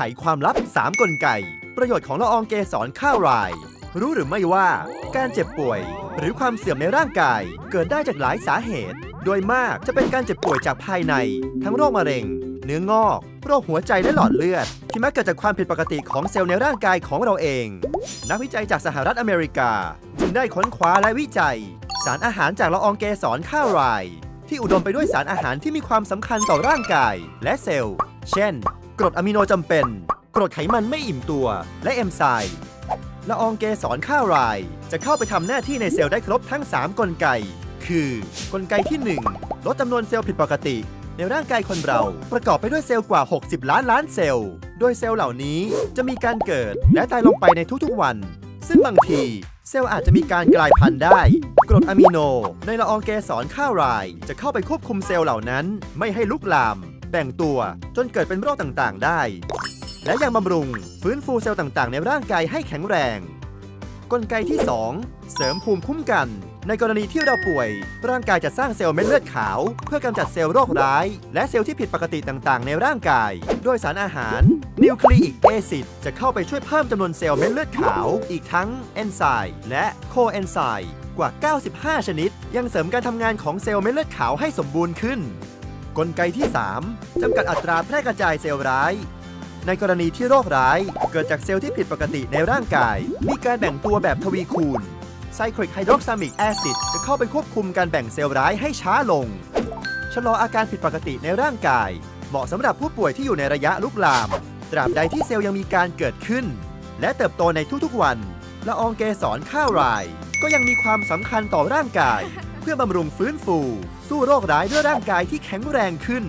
ไขความลับ 3 กลไก ประโยชน์ของละอองเกสรข้าวราย รู้หรือไม่ว่า การเจ็บป่วย หรือความเสื่อมในร่างกาย เกิดได้จากหลายสาเหตุ โดยมากจะเป็นการเจ็บป่วยจากภายใน ทั้งโรคมะเร็ง เนื้องอก โรคหัวใจและหลอดเลือด ที่มักเกิดจากความผิดปกติของเซลล์ในร่างกายของเราเอง นักวิจัยจากสหรัฐอเมริกา จึงได้ค้นคว้าและวิจัย สารอาหารจากละอองเกสรข้าวราย ที่อุดมไปด้วยสารอาหารที่มีความสำคัญต่อร่างกายและเซลล์ เช่น กรดอะมิโนจำเป็น กรดไขมันไม่อิ่มตัว และเอนไซม์ละอองเกสรข้าวราย จะเข้าไปทำหน้าที่ในเซลล์ได้ครบทั้ง 3 กลไก คือกลไกที่ 1 ลดจำนวนเซลล์ผิดปกติ ในร่างกายคนเราประกอบไปด้วยเซลล์กว่า 60 ล้านล้านเซลล์ โดยเซลล์เหล่านี้จะมีการเกิดและตายลงไปในทุกๆวัน ซึ่งบางทีเซลล์อาจจะมีการกลายพันธุ์ได้ กรดอะมิโน ในละอองเกสรข้าวราย จะเข้าไปควบคุมเซลล์เหล่านั้น ไม่ให้ลุกลาม แบ่งตัวจนเกิดเป็นโรคต่างๆ ได้ และยังบำรุงฟื้นฟูเซลล์ต่างๆ ในร่างกายให้แข็งแรง กลไกที่ 2 เสริมภูมิคุ้มกัน ในกรณีที่เราป่วย ร่างกายจะสร้างเซลล์เม็ดเลือดขาว เพื่อกำจัดเซลล์โรคร้าย และเซลล์ที่ผิดปกติต่างๆ ในร่างกาย โดยสารอาหารนิวคลีอิกแอซิดจะเข้าไปช่วยเพิ่มจำนวนเซลล์เม็ดเลือดขาว อีกทั้งเอนไซม์และโคเอนไซม์กว่า 95 ชนิด ยังเสริมการทำงานของเซลล์เม็ดเลือดขาวให้สมบูรณ์ขึ้น กลไกที่ 3 จำกัดอัตราแพร่กระจายเซลล์ร้าย ในกรณีที่โรคร้ายเกิดจากเซลล์ที่ผิดปกติในร่างกาย มีการแบ่งตัวแบบทวีคูณไซคลิกไฮดรอกซามิกแอซิดจะเข้าไปควบคุมการแบ่งเซลล์ร้ายให้ช้าลง ชะลออาการผิดปกติในร่างกาย เหมาะสำหรับผู้ป่วยที่อยู่ในระยะลุกลาม ตราบใดที่เซลล์ยังมีการเกิดขึ้น และเติบโตในทุกๆวันละอองเกสรข้าวราย ก็ยังมีความสำคัญต่อร่างกายเพื่อบำรุงฟื้นฟู สู้โรคร้ายด้วยร่างกายที่แข็งแรงขึ้น